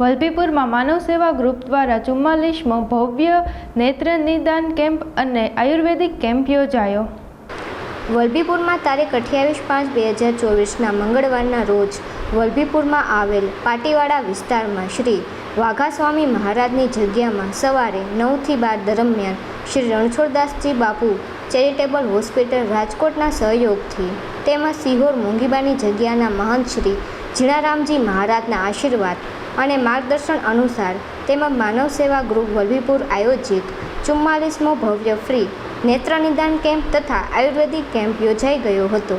વલભીપુરમાં માનવ સેવા ગ્રુપ દ્વારા ચુમ્માલીસમો ભવ્ય નેત્ર નિદાન કેમ્પ અને આયુર્વેદિક કેમ્પ યોજાયો. વલભીપુરમાં તારીખ અઠ્યાવીસ પાંચ બે હજાર ચોવીસના મંગળવારના રોજ વલભીપુરમાં આવેલ પાટીવાડા વિસ્તારમાં શ્રી વાઘાસ્વામી મહારાજની જગ્યામાં સવારે નવથી બાર દરમિયાન શ્રી રણછોડદાસજી બાપુ ચેરિટેબલ હોસ્પિટલ રાજકોટના સહયોગથી તેમજ સિહોર મોંઘીબાની જગ્યાના મહંત શ્રી જીણારામજી મહારાજના આશીર્વાદ અને માર્ગદર્શન અનુસાર તેમજ માનવ સેવા ગ્રુપ વલભીપુર આયોજિત ચુમ્માલીસમો ભવ્ય ફ્રી નેત્ર નિદાન કેમ્પ તથા આયુર્વેદિક કેમ્પ યોજાઈ ગયો હતો.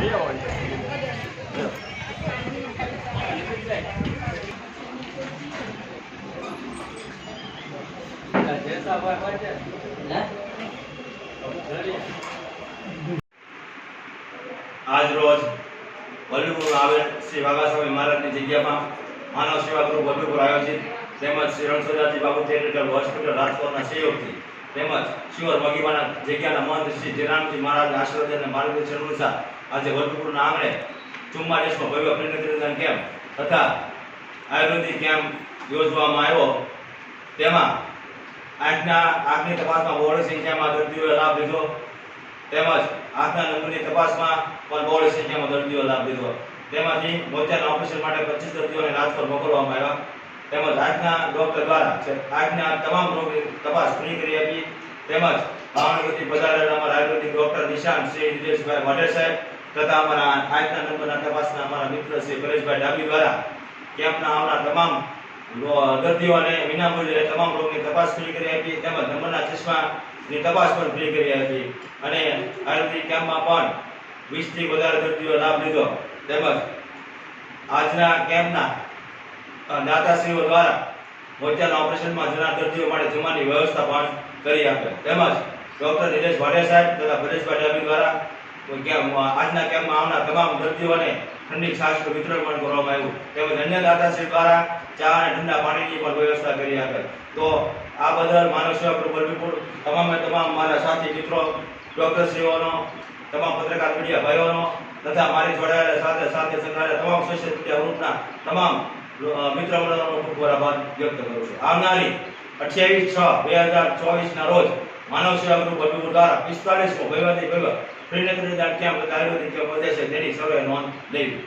ગયો Ama આજ રોજ વલ્લુપુર આવેલ શ્રી વાઘાસ્વામી મહારાજની જગ્યામાં માનવ સેવા ગૃહ વલ્લુપુર આયોજિત તેમજ શ્રી રણછોડદાસજી બાબુ ચેરિટેબલ હોસ્પિટલ રાજકોટના સહયોગથી તેમજ શિવર મગીમાના જગ્યાના મહંત શ્રી જયરામજી મહારાજના આશીર્વાદ અને માર્ગદર્શન અનુસાર આજે વલ્લભપુરના આંગણે ચુમ્માલીસમાં ભવ્ય પ્રિનિધિદાન કેમ્પ તથા આયુર્વેદિક કેમ્પ યોજવામાં આવ્યો. તેમાં આજના આગની તપાસમાં બહોળી સંખ્યામાં દર્દીઓએ લાભ લીધો. તેમજ આજના નંબરની તપાસમાં પણ બહોળી સંખ્યામાં દર્દીઓ લાભ લીધો. તેમાંથી મોતિયાના ઓપરેશન માટે પચીસ દર્દીઓને રાજકોટ મોકલવામાં આવ્યા. તેમજ આજના ડોક્ટર દ્વારા આજના તમામ રોગની તપાસ ફ્રી કરી આપી. તેમજ ભાવનગરથી પધારેલા અમારા આયુર્વેદિક ડોક્ટર નિશાંત શ્રી નિલેશભાઈ વાઢેર સાહેબ તથા અમારા આજના નંબરના તપાસના અમારા મિત્ર શ્રી પરેશભાઈ ડાબી દ્વારા કેમ્પના આવનાર તમામ દર્દીઓને વિનામૂલ્યે તમામ રોગની તપાસ ફ્રી કરી આપી. તેમજ નંબરના ચશ્માની તપાસ પણ ફ્રી કરી આપી. અને આયુર્વેદિક કેમ્પમાં પણ વીસથી વધારે દર્દીઓ લાભ લીધો. તેમજ આજના કેમ્પના દાતાશ્રીઓ દ્વારા મોતિયાના ઓપરેશનમાં જનાર દર્દીઓ માટે જમવાની વ્યવસ્થા પણ કરી આપે. તેમજ ડૉક્ટર નિલેશ ભાટિયા સાહેબ તથા ભરેશ ડાબી દ્વારા આજના કેમ્પમાં આવનાર તમામ દર્દીઓને ઠંડી છાશનું વિતરણ પણ કરવામાં આવ્યું. તેમજ અન્ય દાતાશ્રી દ્વારા ચા અને ઠંડા પાણીની પણ વ્યવસ્થા કરી આપે. તો આ બદલ માનવ સેવા પ્રબળ વિપુલ તમામે તમામ મારા સાથી મિત્રો, ડૉક્ટરશ્રીઓનો, તમામ પત્રકાર મીડિયા ભાઈઓનો તથા મારી જોડાયેલા સાથે સાથે સંકળાયેલા તમામ સોશિયલ મીડિયા ગ્રુપના તમામ મિત્ર મંડળોનો ખૂબ ખૂબ આભાર વ્યક્ત કરું છું. આવનારી અઠ્યાવીસ છ, બે હજાર ચોવીસના રોજ માનવ સેવા ગ્રુપ વલભીપુર દ્વારા ભવ્યથી ભવ્ય ફ્રી ક્યાં કેમ્પ આયુર્વેદિક કેમ્પ છે તેની સર્વે નોંધ લેવી.